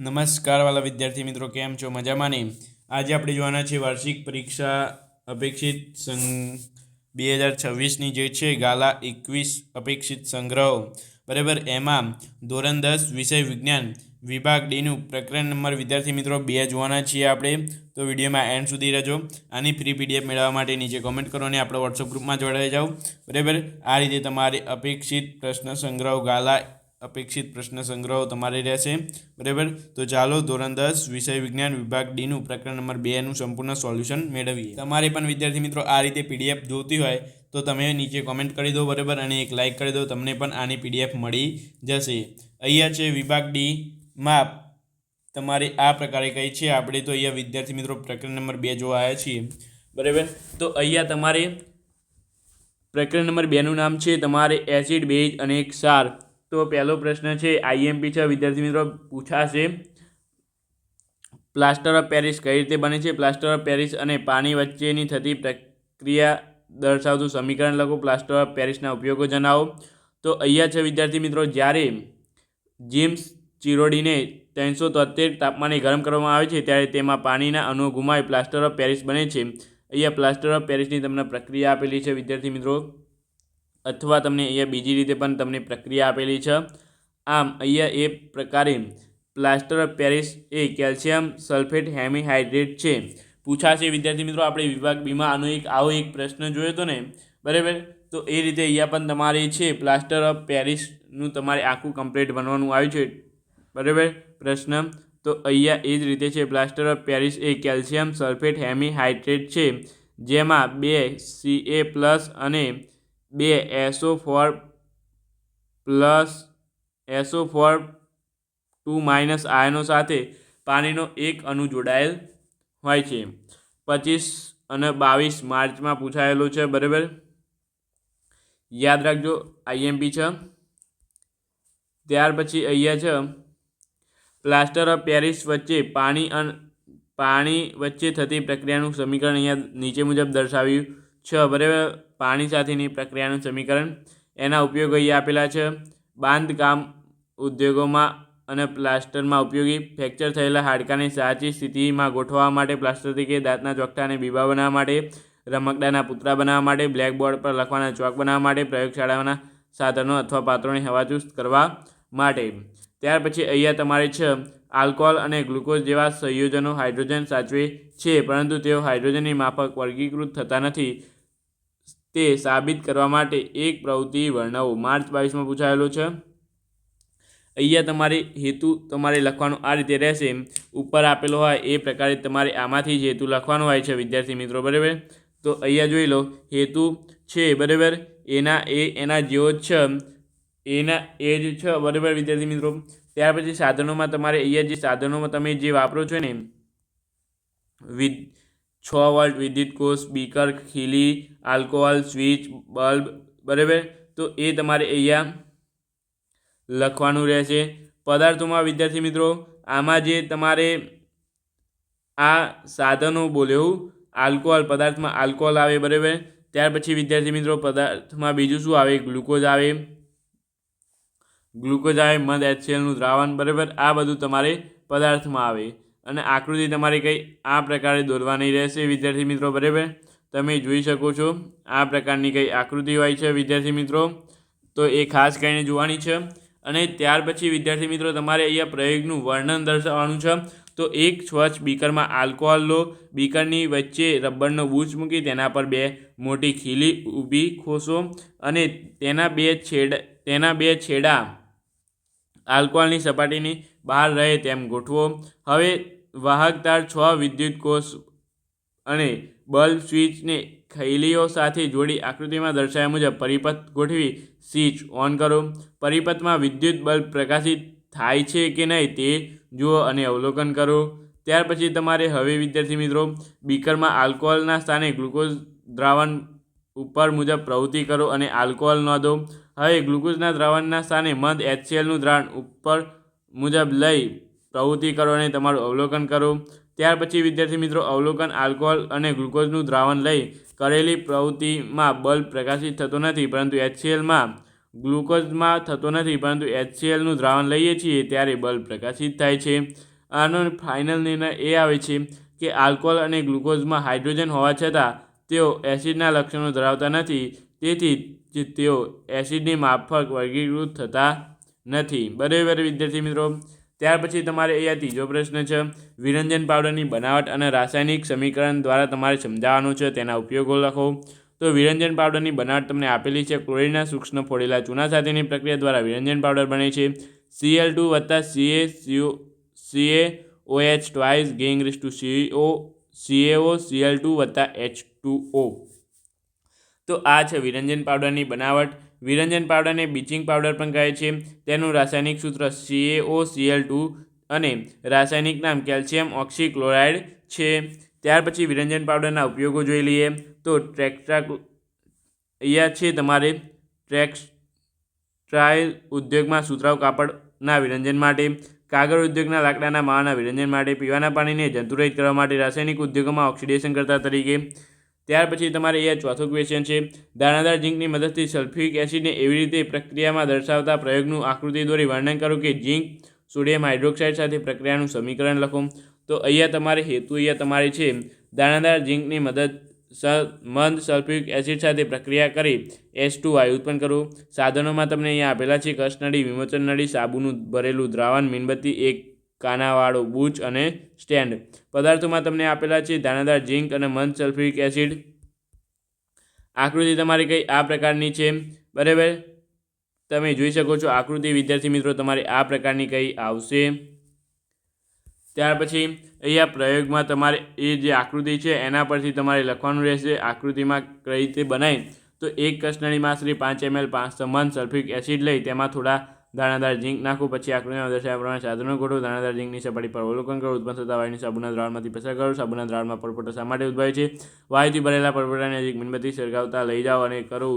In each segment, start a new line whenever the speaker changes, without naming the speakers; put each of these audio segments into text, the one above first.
નમસ્કાર વાલા વિદ્યાર્થી મિત્રો, કેમ છો? મજામાં નહીં આજે આપણે જોવાના છે વાર્ષિક પરીક્ષા અપેક્ષિત સંઘ બે હજાર છવ્વીસની જે છે ગાલા એકવીસ અપેક્ષિત સંગ્રહો. બરાબર? એમાં ધોરણ દસ વિષય વિજ્ઞાન વિભાગ ડીનું પ્રકરણ નંબર વિદ્યાર્થી મિત્રો બે જોવાના છીએ આપણે. તો વિડીયોમાં એન્ડ સુધી રહેજો. આની ફ્રી પીડીએફ મેળવવા માટે નીચે કોમેન્ટ કરો અને આપણે વોટ્સઅપ ગ્રુપમાં જોડાઈ જાઓ. બરાબર? આ રીતે તમારે અપેક્ષિત પ્રશ્ન સંગ્રહ ગાલા અપેક્ષિત પ્રશ્ન સંગ્રહો તમારે રહેશે. બરાબર? તો ચાલો ધોરણ દસ, વિષય વિજ્ઞાન વિભાગ ડીનું પ્રકરણ નંબર બેનું સંપૂર્ણ સોલ્યુશન મેળવીએ. તમારે પણ, વિદ્યાર્થી મિત્રો, આ રીતે પીડીએફ જોતી હોય, તો તમે નીચે કોમેન્ટ કરી દો, બરાબર? અને એક લાઇક કરી દો, તમને પણ આની પીડીએફ મળી જશે. અહીંયા છે વિભાગ ડીમાં તમારે આ પ્રકારે કહી છે? આપણે તો અહીંયા, વિદ્યાર્થી મિત્રો, પ્રકરણ નંબર બે જોવા આવ્યા છીએ. બરાબર? તો અહીંયા તમારે પ્રકરણ નંબર બેનું નામ છે, તમારે એસિડ બેઝ અને એક ક્ષાર. તો પહેલો પ્રશ્ન છે આઈએમપી છે, વિદ્યાર્થી મિત્રો, પૂછાશે. પ્લાસ્ટર ઓફ પેરિસ કઈ રીતે બને છે? પ્લાસ્ટર ઓફ પેરિસ અને પાણી વચ્ચેની થતી પ્રક્રિયા દર્શાવતું સમીકરણ લખો. પ્લાસ્ટર ઓફ પેરિસના ઉપયોગો જણાવો. તો અહીંયા છે, વિદ્યાર્થી મિત્રો, જ્યારે જીમ્સ ચિરોડીને ત્રણસો તોતેર તાપમાને ગરમ કરવામાં આવે છે, ત્યારે તેમાં પાણીના અણુઓ ગુમાવી પ્લાસ્ટર ઓફ પેરિસ બને છે. અહીંયા પ્લાસ્ટર ઓફ પેરિસની તમને પ્રક્રિયા આપેલી છે, વિદ્યાર્થી મિત્રો. અથવા તમને અહીંયા બીજી રીતે પણ તમને પ્રક્રિયા આપેલી છે. આમ, અહીંયા એ પ્રકારે પ્લાસ્ટર ઓફ પેરિસ એ કેલ્શિયમ સલ્ફેટ હેમિહાઇડ્રેટ છે. પૂછાશે વિદ્યાર્થી મિત્રો, આપણે વિભાગ બીમાં આનો એક, આવો એક પ્રશ્ન જોયો હતો ને? બરાબર? તો એ રીતે અહીંયા પણ તમારે છે પ્લાસ્ટર ઓફ પેરિસનું તમારે આખું કમ્પ્લીટ બનવાનું આવ્યું છે. બરાબર? પ્રશ્ન? તો અહીંયા એ જ રીતે છે, પ્લાસ્ટર ઓફ પેરિસ એ કેલ્શિયમ સલ્ફેટ હેમિહાઇડ્રેટ છે. જેમાં બે સી એ પ્લસ અને બે S O four plus S O four two minus આયનો સાથે પાણીનો એક અણુ જોડાયેલ હોય છે. પચીસ અને બાવીસ માર્ચમાં પૂછાયેલું છે, બરાબર? યાદ રાખજો, આઈએમપી છે. ત્યાર પછી અહીંયા છે, પ્લાસ્ટર ઓફ પેરિસ વચ્ચે પાણી અને, પાણી વચ્ચે થતી પ્રક્રિયાનું સમીકરણ અહીંયા નીચે મુજબ દર્શાવ્યું છે બરાબર પાણી સાથેની પ્રક્રિયાનું સમીકરણ એના ઉપયોગ અહીંયા આપેલા છે. બાંધકામ ઉદ્યોગોમાં અને પ્લાસ્ટરમાં ઉપયોગી ફ્રેક્ચર થયેલા હાડકાને સાચી સ્થિતિમાં ગોઠવવા માટે પ્લાસ્ટર તરીકે દાંતના ચોકઠા બીબા બનાવવા માટે, રમકડાના પૂતળા બનાવવા માટે, બ્લેકબોર્ડ પર લખવાના ચોક બનાવવા માટે પ્રયોગશાળાના સાધનો અથવા પાત્રોને હવાચુસ્ત કરવા માટે. ત્યાર પછી અહીંયા તમારે છે, આલ્કોહોલ અને ગ્લુકોઝ જેવા સંયોજનો હાઇડ્રોજન સાચવે છે, પરંતુ તેઓ હાઇડ્રોજનની માફક વર્ગીકૃત થતા નથી. તે સાબિત કરવા માટે એક પ્રવૃત્તિ વર્ણવો. માર્ચ બાવીસમાં પૂછાયેલો છે. અહીંયા તમારે હેતુ તમારે લખવાનો આ રીતે રહેશે. ઉપર આપેલો હોય એ પ્રકારે તમારે આમાંથી જ હેતુ લખવાનો હોય છે, વિદ્યાર્થી મિત્રો, બરાબર? તો અહીંયા જોઈ લો. હેતુ છે, બરાબર? એના એ, એના જેવો જ છે. એના એ જ છે બરાબર વિદ્યાર્થી મિત્રો. ત્યાર પછી સાધનોમાં તમારે અહીંયા જે સાધનોમાં તમે જે વાપરો છો ને, વિદ છ વોલ્ટ વિદ્યુત કોષ બીકર ખીલી, આલ્કોહોલ, સ્વિચ, બલ્બ, બરાબર? તો એ તમારે અહીંયા લખવાનું રહેશે. પદાર્થોમાં વિદ્યાર્થી મિત્રો, આમાં જે તમારે આ સાધનો બોલ્યું, આલ્કોહોલ પદાર્થમાં આલ્કોહોલ આવે બરાબર? ત્યાર પછી વિદ્યાર્થી મિત્રો, પદાર્થમાં બીજું શું આવે? ગ્લુકોઝ આવે. ગ્લુકોઝ આવે મધ એચસીએલનું દ્રાવણ, બરાબર? આ બધું તમારે પદાર્થમાં આવે. અને આકૃતિ તમારે કંઈ આ પ્રકારે દોરવાની રહેશે, વિદ્યાર્થી મિત્રો, બરાબર? તમે જોઈ શકો છો, આ પ્રકારની કંઈ આકૃતિ હોય છે, વિદ્યાર્થી મિત્રો. તો એ ખાસ કરીને જોવાની છે. અને ત્યાર પછી, વિદ્યાર્થી મિત્રો, તમારે અહીંયા પ્રયોગનું વર્ણન દર્શાવવાનું છે. તો એક સ્વચ્છ બીકરમાં આલ્કોહોલ લો. બીકરની વચ્ચે રબરનો બૂચ મૂકી, તેના પર બે મોટી ખીલી ઊભી ખોસો. અને તેના બે છેડ, તેના બે છેડા આલ્કોહોલની સપાટીની બહાર રહે તેમ ગોઠવો. હવે વાહકતાર છ વિદ્યુત કોષ અને બલ્બ સ્વિચને ખૈલીઓ સાથે જોડી આકૃતિમાં દર્શાવ્યા મુજબ પરિપથ ગોઠવી સ્વિચ ઓન કરો. પરિપથમાં વિદ્યુત બલ્બ પ્રકાશિત થાય છે કે નહીં તે જુઓ અને અવલોકન કરો. ત્યાર પછી તમારે હવે વિદ્યાર્થી મિત્રો બીકરમાં આલ્કોહોલના સ્થાને ગ્લુકોઝ દ્રાવણ ઉપર મુજબ પ્રવૃત્તિ કરો અને આલ્કોહોલ નોંધો હવે ગ્લુકોઝના દ્રાવણના સ્થાને મંદ એચસીએલનું દ્રાવણ ઉપર મુજબ લઈ પ્રવૃત્તિ કરો અને તમારું અવલોકન કરો. ત્યાર પછી, વિદ્યાર્થી મિત્રો, અવલોકન આલ્કોહોલ અને ગ્લુકોઝનું દ્રાવણ લઈ કરેલી પ્રવૃત્તિમાં બલ્બ પ્રકાશિત થતો નથી, પરંતુ એચસીએલમાં ગ્લુકોઝમાં થતો નથી, પરંતુ એચસીએલનું દ્રાવણ લઈએ છીએ ત્યારે બલ્બ પ્રકાશિત થાય છે. આનો ફાઇનલ નિર્ણય એ આવે છે કે આલ્કોહોલ અને ગ્લુકોઝમાં હાઇડ્રોજન હોવા છતાં તેઓ એસિડના લક્ષણો ધરાવતા નથી, તેથી જ તેઓ એસિડની માફક વર્ગીકૃત થતા નથી. બરાબર વિદ્યાર્થી મિત્રો, ત્યાર પછી તમારે અહીંયા ત્રીજો પ્રશ્ન છે. વિરંજન પાવડરની બનાવટ અને રાસાયણિક સમીકરણ દ્વારા તમારે સમજાવવાનું છે, તેના ઉપયોગો લખો. તો વિરંજન પાવડરની બનાવટ તમને આપેલી છે, ક્લોરીનના સૂક્ષ્મ ફોડેલા ચૂના સાથેની પ્રક્રિયા દ્વારા વિરંજન પાવડર બને છે. સીએલ ટુ વત્તા C A C O C A O H twice gang રીસ two C O C A O C L two વત્તા એચ ટુ ઓ. તો આ છે વિરંજન પાવડરની બનાવટ. વિરંજન પાવડરને બ્લીચિંગ પાવડર પણ કહે છે. તેનું રાસાયણિક સૂત્ર સીએઓ સીએલ ટુ અને રાસાયણિક નામ કેલ્શિયમ ઓક્સીક્લોરાઇડ છે. ત્યાર પછી વિરંજન પાવડરના ઉપયોગો જોઈ લઈએ. તો ટ્રેક્ટ્રા અહીંયા છે તમારે ટ્રેક્સટાઇલ ઉદ્યોગમાં સુતરાઉ કાપડના વિરંજન માટે, કાગળ ઉદ્યોગના લાકડાના માળના વિરંજન માટે, પીવાના પાણીને જંતુરહિત કરવા માટે, રાસાયણિક ઉદ્યોગોમાં ઓક્સિડેશન કરતા તરીકે ત્યાર પછી તમારે અહીંયા ચોથો ક્વેશ્ચન છે, દાણાદાર ઝીંકની મદદથી સલ્ફ્યુરિક એસિડને એવી રીતે પ્રક્રિયામાં દર્શાવતા પ્રયોગનું આકૃતિ દોરી વર્ણન કરો કે ઝીંક સોડિયમ હાઇડ્રોક્સાઇડ સાથે પ્રક્રિયાનું સમીકરણ લખો. તો અહીંયા તમારે હેતુ અહીંયા તમારે છે, દાણાદાર ઝીંકની મદદ મંદ સલ્ફ્યુરિક એસિડ સાથે પ્રક્રિયા કરી એસ ટુ વાયુ ઉત્પન્ન કરવું સાધનોમાં તમને અહીંયા આપેલા છે કસનળી વિમોચન નળી, સાબુનું ભરેલું દ્રાવણ, મીણબત્તી એક કાનાવાળો બૂચ અને સ્ટેન્ડ. પદાર્થોમાં તમને આપેલા છે દાણાદાર, ઝીંક અને મંદ સલ્ફ્યુરિક એસિડ. આકૃતિ તમારી કઈ આ પ્રકારની છે? બરાબર? તમે જોઈ શકો છો આકૃતિ. વિદ્યાર્થી મિત્રો, તમારી આ પ્રકારની કઈ આવશે. ત્યાર પછી અહીંયા પ્રયોગમાં તમારે એ જે આકૃતિ છે એના પરથી તમારે લખવાનું રહેશે આકૃતિમાં કઈ રીતે બનાવી તો એક કસનળીમાં શ્રી પાંચ એમએલ પાંચ સમાન સલ્ફ્યુરિક એસિડ લઈ તેમાં થોડા દાણાદાર ઝીંક નાખો પછી આકૃતિમાં દર્શાવ્યા પ્રમાણે સાધનો ગોઠવો, દાણાદાર ઝીંકની સપાટી પર અવલોકન કરો ઉત્પન્ન થતા વાયુની સાબુના દ્રાવણમાંથી પસાર કરો સાબુના દ્રાવણમાં પરપોટા શા માટે ઉદભવે છે? વાયુથી ભરેલા પરપોટાને નજીક મીણબત્તી સળગાવતા લઈ જાઓ અને કરો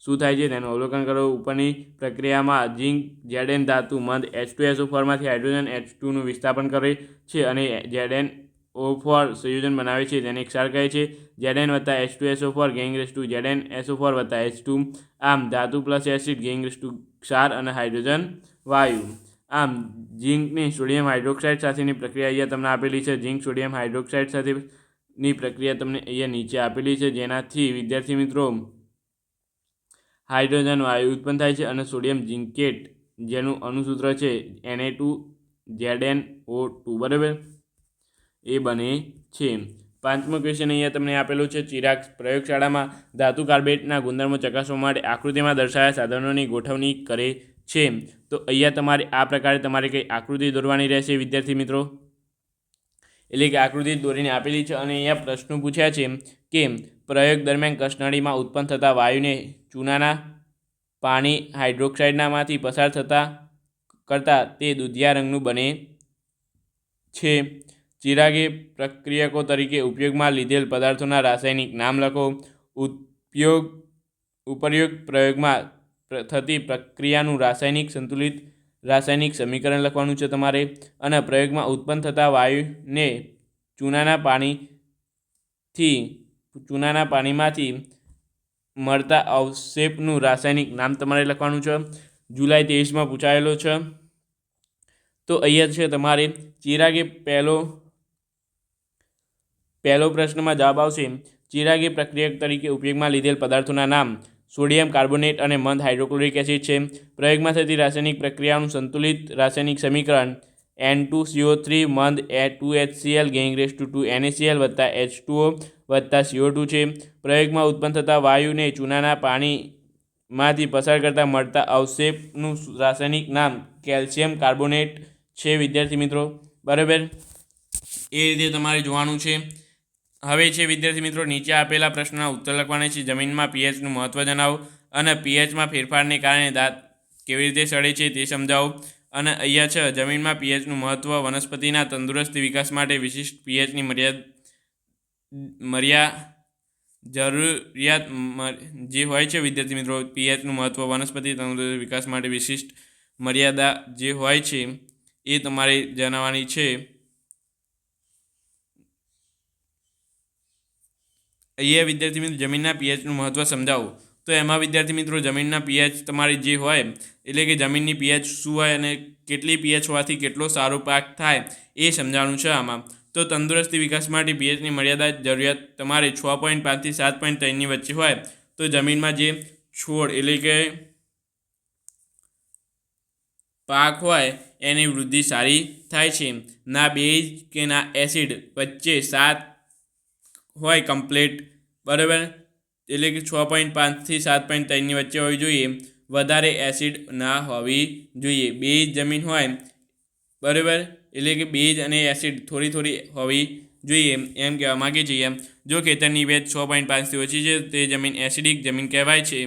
શું થાય છે? તેનું અવલોકન કરો. ઉપરની પ્રક્રિયામાં ઝીંક જેડેન ધાતુ મંદ એચ ટુ એસ ફોરમાંથી હાઇડ્રોજન એચ ટુનું વિસ્થાપન કરે છે અને જેડેન ઓ ફોર સંયોજન બનાવે છે તેને ક્ષાર કહે છે. જેડેન વત્તા H two S O four, gang race two Z N O four વત્તા એચ ટુ આમ, ધાતુ પ્લસ એસિડ ગેંગ રેસ ટુ ક્ષાર અને હાઇડ્રોજન, વાયુ. આમ, ઝીંકની સોડિયમ હાઇડ્રોક્સાઇડ સાથેની પ્રક્રિયા અહીંયા તમને આપેલી છે. ઝીંક સોડિયમ હાઇડ્રોક્સાઇડ સાથેની પ્રક્રિયા તમને અહીંયા નીચે આપેલી છે. જેનાથી, વિદ્યાર્થી મિત્રો, હાઇડ્રોજન વાયુ ઉત્પન્ન થાય છે અને સોડિયમ ઝીંકેટ, જેનું અણુસૂત્ર છે એને ટુ જેડએન ઓ ટુ, બરાબર? એ બને છે. પાંચમો ક્વેશ્ચન અહીંયા તમને આપેલું છે, ચિરાગ પ્રયોગશાળામાં ધાતુ કાર્બેટના ગુણધર્મો ચકાસવા માટે આકૃતિમાં દર્શાવ્યા સાધનોની ગોઠવણી કરે છે. તો અહીંયા તમારે આ પ્રકારે તમારે કંઈ આકૃતિ દોરવાની રહેશે, વિદ્યાર્થી મિત્રો? એટલે કે આકૃતિ દોરીને આપેલી છે અને અહીંયા પ્રશ્નો પૂછ્યા છે કે પ્રયોગ દરમિયાન કસનળીમાં ઉત્પન્ન થતા વાયુને ચૂનાના પાણી હાઇડ્રોક્સાઇડનામાંથી પસાર થતા કરતાં તે દુધિયા રંગનું બને છે. ચિરાગે પ્રક્રિયકો તરીકે ઉપયોગમાં લીધેલ પદાર્થોના રાસાયણિક નામ લખો. ઉપયોગ, ઉપરયુક્ત પ્રયોગમાં થતી પ્રક્રિયાનું રાસાયણિક સંતુલિત રાસાયણિક સમીકરણ લખવાનું છે તમારે. અને પ્રયોગમાં ઉત્પન્ન થતા વાયુને ચૂનાના પાણીથી, ચૂનાના પાણીમાંથી મળતા અવશેપનું રાસાયણિક નામ તમારે લખવાનું છે. જુલાઈ ત્રેવીસમાં પૂછાયેલો છે. તો અહીંયા છે તમારે ચિરાગે પહેલો પહેલો પ્રશ્નમાં જવાબ આવશે, ચિરાગી પ્રક્રિયક તરીકે ઉપયોગમાં લીધેલ પદાર્થોના નામ સોડિયમ કાર્બોનેટ અને મંદ હાઇડ્રોક્લોરિક એસિડ છે. પ્રયોગમાં થતી રાસાયણિક પ્રક્રિયાનું સંતુલિત રાસાયણિક સમીકરણ એન ટુ સીઓ થ્રી મંદ એ ટુ એચ સીએલ ગેંગ રેસ ટુ ટુ એનએસીએલ વત્તા એચ ટુઓ વત્તા સીઓ ટુ છે. પ્રયોગમાં ઉત્પન્ન થતા વાયુને ચૂનાના પાણીમાંથી પસાર કરતાં મળતા અવશેપનું રાસાયણિક નામ કેલ્શિયમ કાર્બોનેટ છે. વિદ્યાર્થી મિત્રો, બરાબર? એ રીતે તમારે જોવાનું છે. હવે છે, વિદ્યાર્થી મિત્રો, નીચે આપેલા પ્રશ્નના ઉત્તર લખવાના છે. જમીનમાં પીએચનું મહત્ત્વ જણાવો અને પીએચમાં ફેરફારને કારણે દાંત કેવી રીતે સડે છે તે સમજાવો. અને અહીંયા છે, જમીનમાં પીએચનું મહત્ત્વ વનસ્પતિના તંદુરસ્ત વિકાસ માટે વિશિષ્ટ પીએચની મર્યાદ, મર્યા, જરૂરિયાત જે હોય છે, વિદ્યાર્થી મિત્રો, પીએચનું મહત્ત્વ વનસ્પતિ તંદુરસ્ત વિકાસ માટે વિશિષ્ટ મર્યાદા જે હોય છે એ તમારે જણાવવાની છે. અહીંયા વિદ્યાર્થી મિત્રો જમીનના પીએચનું મહત્ત્વ સમજાવો. તો એમાં વિદ્યાર્થી મિત્રો જમીનના પીએચ તમારી જે હોય, એટલે કે જમીનની પીએચ શું હોય અને કેટલી પીએચ હોવાથી કેટલો સારો પાક થાય એ સમજાવવાનું છે આમાં. તો તંદુરસ્તી વિકાસ માટે પીએચની મર્યાદા જરૂરિયાત તમારે છ પોઈન્ટ પાંચથી સાત પોઈન્ટ ત્રણની વચ્ચે હોય, તો જમીનમાં જે છોડ એટલે કે પાક હોય એની વૃદ્ધિ સારી થાય છે. ના બેઝ કે ના એસિડ વચ્ચે સાત હોય કમ્પ્લીટ બરાબર? એટલે કે છ પોઈન્ટ પાંચથી સાત પોઈન્ટ ત્રણની વચ્ચે હોવી જોઈએ. વધારે એસિડ ના હોવી જોઈએ. બેઝ જમીન હોય, બરાબર? એટલે કે બેઝ અને એસિડ થોડી થોડી હોવી જોઈએ એમ કહેવા માગીએ છીએ જો ખેતરની વેચ છ પોઈન્ટ પાંચથી ઓછી છે, તે જમીન એસિડિક જમીન કહેવાય છે.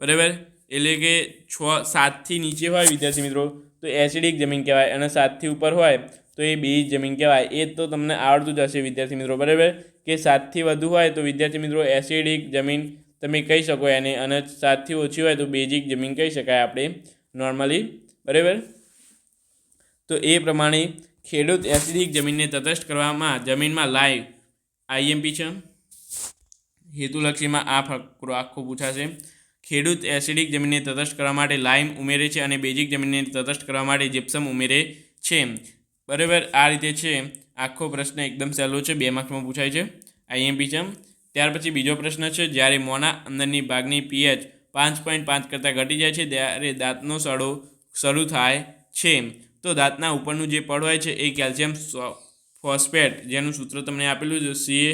બરાબર? એટલે કે છ સાતથી નીચે હોય, વિદ્યાર્થી મિત્રો, તો એસિડિક જમીન કહેવાય અને સાતથી ઉપર હોય તો એ બેઝ જમીન કહેવાય, એ તો તમને આવડતું જ હશે વિદ્યાર્થી મિત્રો, બરાબર? કે સાતથી વધુ હોય તો વિદ્યાર્થી મિત્રો એસિડિક જમીન તમે કહી શકો એને, અને સાતથી ઓછી હોય તો બેઝિક જમીન કહી શકાય આપણે નોર્મલી બરાબર? તો એ પ્રમાણે ખેડૂત એસિડિક જમીનને તટસ્થ કરવામાં જમીનમાં લાઈવ આઈએમપી છે. હેતુલક્ષીમાં આ ફકરો આખો પૂછાશે. ખેડૂત એસિડિક જમીનને તટસ્થ કરવા માટે લાઇમ ઉમેરે છે અને બેઝિક જમીનને તટસ્થ કરવા માટે જીપ્સમ ઉમેરે છે. બરાબર, આ રીતે છે, આખો પ્રશ્ન એકદમ સહેલો છે, બે માર્ક્સમાં પૂછાય છે. આઈએમપી છે. ત્યાર પછી બીજો પ્રશ્ન છે, જ્યારે મોના અંદરની ભાગની પીએચ પાંચ પોઈન્ટ પાંચ કરતાં ઘટી જાય છે, ત્યારે દાંતનો સડો શરૂ થાય છે. તો દાંતના ઉપરનું જે પડ હોય છે, એ કેલ્શિયમ ફોસ્ફેટ જેનું સૂત્ર તમને આપેલું છે C A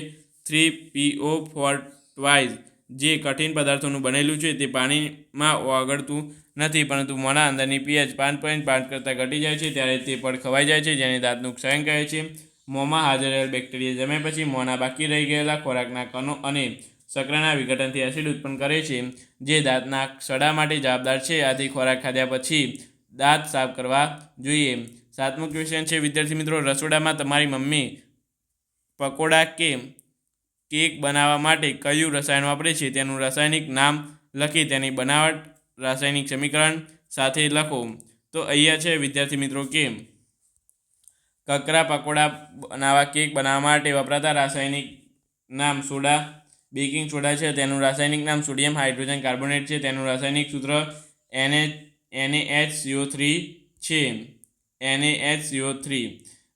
three P O four twice જે કઠિન પદાર્થોનું બનેલું છે, તે પાણીમાં ઓગળતું નથી, પરંતુ મોણા અંદરની પીએચ પાંચ પોઈન્ટ પાંચ કરતાં ઘટી જાય છે, ત્યારે તે પડ ખવાઈ જાય છે, જેને દાંતનું ક્ષયન કહે છે. મોંમાં હાજર રહેલ બેક્ટેરિયા જમે પછી મોંના બાકી રહી ગયેલા ખોરાકના કણો અને સકરાના વિઘટનથી એસિડ ઉત્પન્ન કરે છે. જે દાંતના સડા માટે જવાબદાર છે, આથી ખોરાક ખાધ્યા પછી દાંત સાફ કરવા જોઈએ. સાતમું ક્વેશ્ચન છે, વિદ્યાર્થી મિત્રો, રસોડામાં તમારી મમ્મી પકોડા કે કેક બનાવવા માટે કયું રસાયણ વાપરે છે? તેનું રાસાયણિક નામ લખી તેની બનાવટ રાસાયણિક સમીકરણ સાથે લખો. તો અહીંયા છે, વિદ્યાર્થી મિત્રો, કે કકરા પકોડા બનાવવા કેક બનાવવા માટે વપરાતા રાસાયણિક નામ સોડા, બેકિંગ સોડા છે, તેનું રાસાયણિક નામ સોડિયમ હાઇડ્રોજન કાર્બોનેટ છે, તેનું રાસાયણિક સૂત્ર એને એને એચ સીઓ થ્રી છે. એને એચ સીઓ થ્રી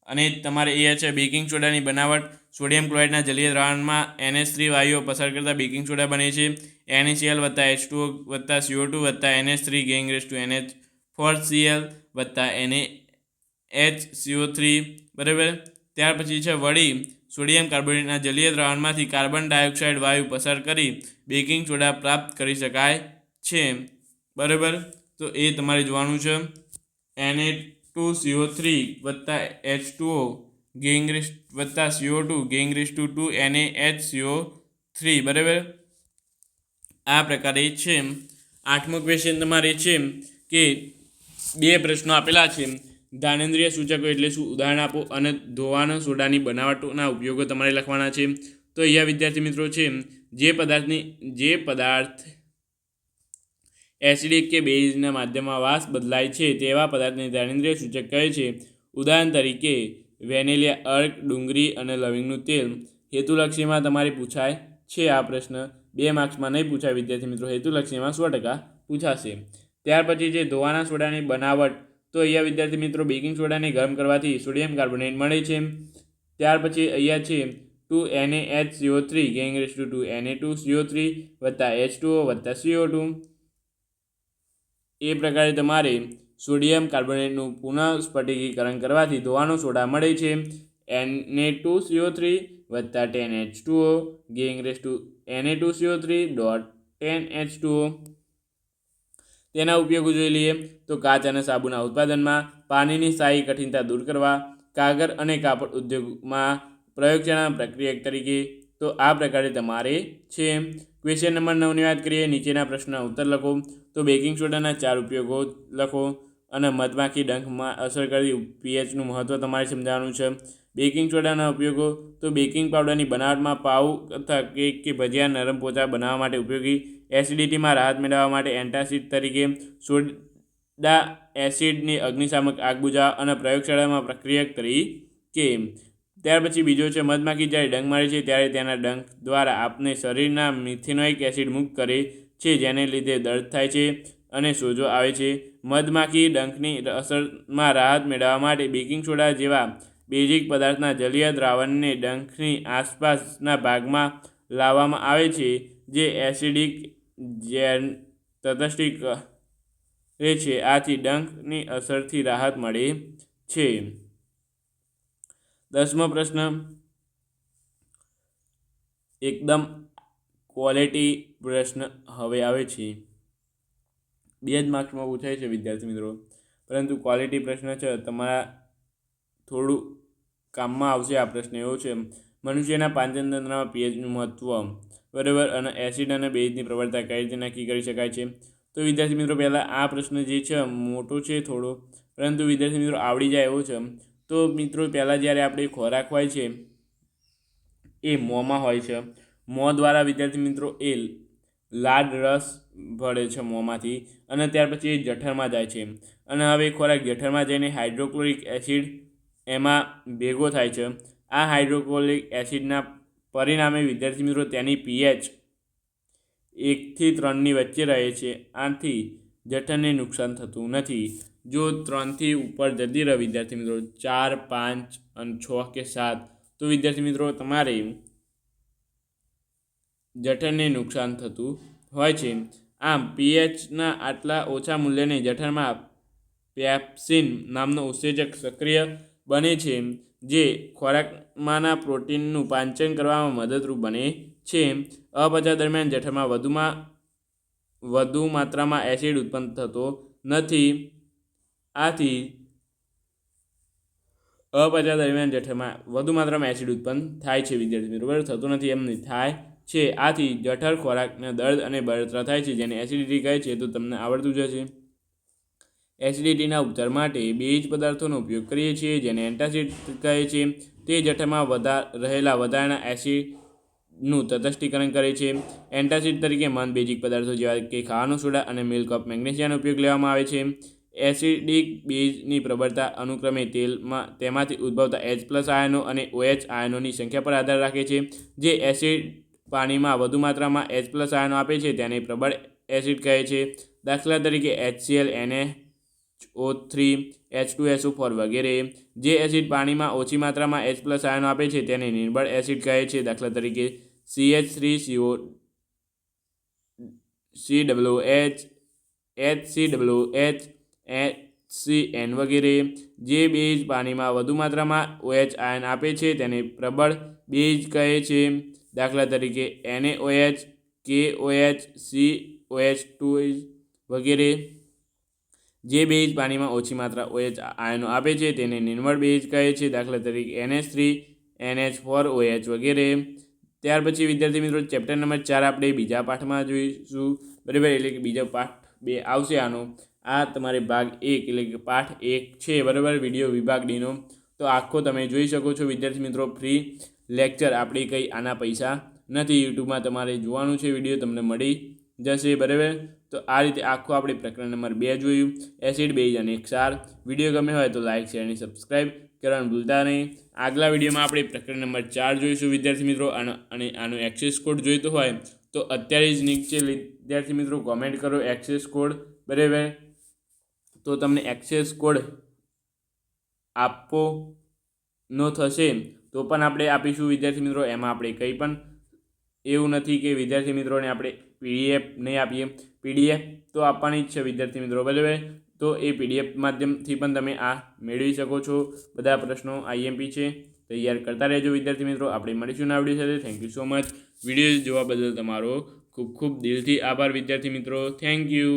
અને તમારે એ છે, બેકિંગ સોડાની બનાવટ સોડિયમ ક્લોરાઇડના જલીય દ્રાવણમાં એનએસ થ્રી વાયુઓ પસાર કરતા બેકિંગ સોડા બને છે. એનએસીએલ વત્તા એચ ટુ વત્તા સીઓ ટુ વત્તા એનએચ થ્રી ગેંગ race two N H four C L વત્તા એને એચ સીઓ થ્રી, બરાબર? ત્યાર પછી છે વળી સોડિયમ કાર્બોનેટના જલીય દ્રાવણમાંથી કાર્બન ડાયોક્સાઇડ વાયુ પસાર કરી બેકિંગ સોડા પ્રાપ્ત કરી શકાય છે. બરાબર? તો એ તમારે જોવાનું છે. N A two C O three વત્તા એચ ટુઓ ગેંગરેસ વત્તા CO two ગેંગરેસ two two N A H C O three બરાબર? આ પ્રકારે છે આઠમો ક્વેશ્ચન તમારે છે કે બે પ્રશ્નો આપેલા છે દાનેન્દ્રિય સૂચકો એટલે શું? ઉદાહરણ આપો અને ધોવાના સોડાની બનાવટોના ઉપયોગો તમારે લખવાના છે તો અહીંયા વિદ્યાર્થી મિત્રો છે જે પદાર્થની, જે પદાર્થ એસિડિક કે બેઝના માધ્યમમાં વાસ બદલાય છે તેવા પદાર્થને દાનેન્દ્રિય સૂચક કહે છે. ઉદાહરણ તરીકે વેનેલિયા, અર્ક, ડુંગળી અને લવિંગનું તેલ. હેતુલક્ષીમાં તમારી પૂછાય છે આ પ્રશ્ન. બે માર્ક્સમાં નહીં પૂછાય, વિદ્યાર્થી મિત્રો. હેતુલક્ષીમાં સો ટકા પૂછાશે. ત્યાર પછી જે ધોવાના સોડાની બનાવટ, તો અહીંયા વિદ્યાર્થી મિત્રો, બેકિંગ સોડાને ગરમ કરવાથી સોડિયમ કાર્બોનેટ મળે છે. ત્યાર પછી અહીંયા છે two N A H C O three, gang race two two N A two C O three, વત્તા એચ ટુઓ વત્તા સીઓ ટુ. એ પ્રકારે તમારે સોડિયમ કાર્બોનેટનું પુનઃ સ્ફટિકીકરણ કરવાથી ધોવાનો સોડા મળે છે. N A two C O three વત્તા ટેન એચ ટુઓ ગેંગ race two N A two C O three dot ten H two O તેના ઉપયોગો જોઈ લઈએ તો કાચ અને સાબુના ઉત્પાદનમાં પાણીની સ્થાયી કઠિનતા દૂર કરવા, કાગળ અને કાપડ ઉદ્યોગમાં પ્રયોગશાળા પ્રક્રિયા તરીકે તો આ પ્રકારે તમારે છે. ક્વેશ્ચન નંબર નવની વાત કરીએ, નીચેના પ્રશ્નના ઉત્તર લખો. તો બેકિંગ સોડાના ચાર ઉપયોગો લખો. અને મધમાખી ડંખમાં અસર કરતી પીએચનું મહત્ત્વ તમારે સમજાવવાનું છે. બેકિંગ સોડાના ઉપયોગો. તો બેકિંગ પાવડરની બનાવટમાં પાઉ તથા કેક કે ભજીયા નરમ પોચા બનાવવા માટે ઉપયોગી. એસિડિટીમાં રાહત મેળવવા માટે એન્ટાસિડ તરીકે. સોડા એસિડની અગ્નિશામક આગ બુઝાવવા અને પ્રયોગશાળામાં પ્રક્રિયા તરીકે ત્યાર પછી બીજો છે, મધમાખી જ્યારે ડંખ મારે છે ત્યારે તેના ડંખ દ્વારા આપને શરીરના મિથેનોઇક એસિડ મુક્ત કરે છે, જેને લીધે દર્દ થાય છે. અને સોજો આવે છે. મધમાખી ડંખની અસરમાં રાહત મેળવવા માટે બેકિંગ સોડા જેવા બેઝિક પદાર્થના જલીય દ્રાવણને ડંખની આસપાસના ભાગમાં લાવવામાં આવે છે, જે એસિડિક જેન તટસ્થિક કરે છે. આથી ડંખની અસરથી રાહત મળે છે. દસમો પ્રશ્ન. એકદમ ક્વોલિટી પ્રશ્ન હવે આવે છે. બે જ માર્ક્સમાં પૂછાય છે વિદ્યાર્થી મિત્રો. પરંતુ ક્વોલિટી પ્રશ્ન છે, તમારા થોડું કામમાં આવશે આ પ્રશ્ન, એવો છે. મનુષ્યના પાંચનતંત્રમાં પીએચનું મહત્ત્વ બરાબર, અને એસિડ અને બેઝની પ્રબળતા કઈ રીતે નક્કી કરી શકાય છે? તો વિદ્યાર્થી મિત્રો, પહેલાં આ પ્રશ્ન જે છે, મોટો છે થોડો, પરંતુ વિદ્યાર્થી મિત્રો આવડી જાય એવો છે. તો મિત્રો, પહેલાં જ્યારે આપણે ખોરાક હોય છે, એ મોંમાં હોય છે. મોં દ્વારા વિદ્યાર્થી મિત્રો, એ લાડ રસ ભળે છે મોંમાંથી અને ત્યાર પછી એ જઠરમાં જાય છે. અને હવે ખોરાક જઠરમાં જઈને હાઇડ્રોક્લોરિક એસિડ એમાં ભેગો થાય છે. આ હાઇડ્રોક્લોરિક એસિડના પરિણામે વિદ્યાર્થી મિત્રો તેની પીએચ એકથી ત્રણની વચ્ચે રહે છે. આથી જઠરને નુકસાન થતું નથી. જો ત્રણથી ઉપર જતી રહે વિદ્યાર્થી મિત્રો, ચાર, પાંચ અને છ કે સાત, તો વિદ્યાર્થી મિત્રો તમારે જઠરને નુકસાન થતું હોય છે. આમ પીએચના આટલા ઓછા મૂલ્યને જઠરમાં પેપ્સિન નામનો ઉત્સેચક સક્રિય બને છે, જે ખોરાકમાંના પ્રોટીનનું પાંચન કરવામાં મદદરૂપ બને છે. અપચા દરમિયાન જઠરમાં વધુમાં, વધુ માત્રામાં એસિડ ઉત્પન્ન થતો નથી. આથી અપચા દરમિયાન જઠરમાં વધુ માત્રામાં એસિડ ઉત્પન્ન થાય છે. વિદ્યાર્થી બરાબર? થતું નથી, એમ નહીં થાય. છે. આથી જઠર ખોરાકને દર્દ અને બળતરા થાય છે, જેને એસિડિટી કહે છે. તો તમને આવડતું જ હશે. એસિડિટીના ઉપચાર માટે બેજ પદાર્થોનો ઉપયોગ કરીએ છીએ, જેને એન્ટાસિડ કહે છે. તે જઠરમાં વધા રહેલા વધારાના એસિડનું તટસ્થીકરણ કરે છે. એન્ટાસિડ તરીકે મન બેઝિક પદાર્થો જેવા કે ખાવાનો સોડા અને મિલ્ક ઓફ મેગ્નેશિયાનો ઉપયોગ લેવામાં આવે છે. એસિડિક બેઝની પ્રબળતા અનુક્રમે તેલમાં તેમાંથી ઉદ્ભવતા એચ પ્લસ આયનો અને ઓએચ આયનોની સંખ્યા પર આધાર રાખે છે, જે એસિડ પાણીમાં વધુ માત્રામાં એચ પ્લસ આયનો આપે છે, તેને પ્રબળ એસિડ કહે છે. દાખલા તરીકે H C L N O three H two S O four વગેરે. જે એસિડ પાણીમાં ઓછી માત્રામાં એચ પ્લસ આયનો આપે છે, તેને નિર્બળ એસિડ કહે છે. દાખલા તરીકે C H three C O C W H H C W H H C N વગેરે. જે બેઝ પાણીમાં વધુ માત્રામાં ઓએચ આયન આપે છે, તેને પ્રબળ બેઝ કહે છે. દાખલા તરીકે એનએઓએચ કે ઓએચ સી ઓએચ ટુ વગેરે જે બેઝ પાણીમાં ઓછી માત્રા ઓએચ આયનો આપે છે તેને નિર્મળ બેઝ કહે છે. દાખલા તરીકે N H three N H four O H વગેરે. ત્યાર પછી વિદ્યાર્થી મિત્રો ચેપ્ટર નંબર ચાર આપણે બીજા પાઠમાં જોઈશું. બરાબર, એટલે કે બીજો પાઠ બે આવશે આનો. આ તમારે ભાગ એક, એટલે કે પાઠ એક છે. બરાબર, વીડિયો વિભાગ ડીનો તો આખો તમે જોઈ શકો છો. વિદ્યાર્થી મિત્રો ફ્રી લેક્ચર આપણે કંઈ આના પૈસા નથી. યુટ્યુબમાં તમારે જોવાનું છે વીડિયો, તમને મળી જશે, બરાબર? તો આ રીતે આખું આપણે પ્રકરણ નંબર બે જોયું. એસિડ બેઝ અને ક્ષાર વીડિયો ગમે હોય તો લાઇક શેર અને સબસ્ક્રાઈબ કરવાનું ભૂલતા નહીં. આગલા વિડીયોમાં આપણે પ્રકરણ નંબર ચાર જોઈશું વિદ્યાર્થી મિત્રો. અને આનો એક્સેસ કોડ જોઈતો હોય તો અત્યારે જ નીચે વિદ્યાર્થી મિત્રો કોમેન્ટ કરો એક્સેસ કોડ બરાબર? તો તમને એક્સેસ કોડ આપવો નો થશે. તો પણ આપણે આપીશું વિદ્યાર્થી મિત્રો. એમાં આપણે કંઈ પણ એવું નથી કે વિદ્યાર્થી મિત્રોને આપણે પીડીએફ નહીં આપીએ. પીડીએફ તો આપવાની જ છે વિદ્યાર્થી મિત્રો, બરાબર? તો એ પીડીએફ માધ્યમથી પણ તમે આ મેળવી શકો છો. બધા પ્રશ્નો આઈએમપી છે, તૈયાર કરતા રહેજો વિદ્યાર્થી મિત્રો. આપણે મળીશું ના વીડિયો સાથે. Thank you so much video જોવા બદલ તમારો ખૂબ ખૂબ દિલથી આભાર વિદ્યાર્થી મિત્રો. Thank you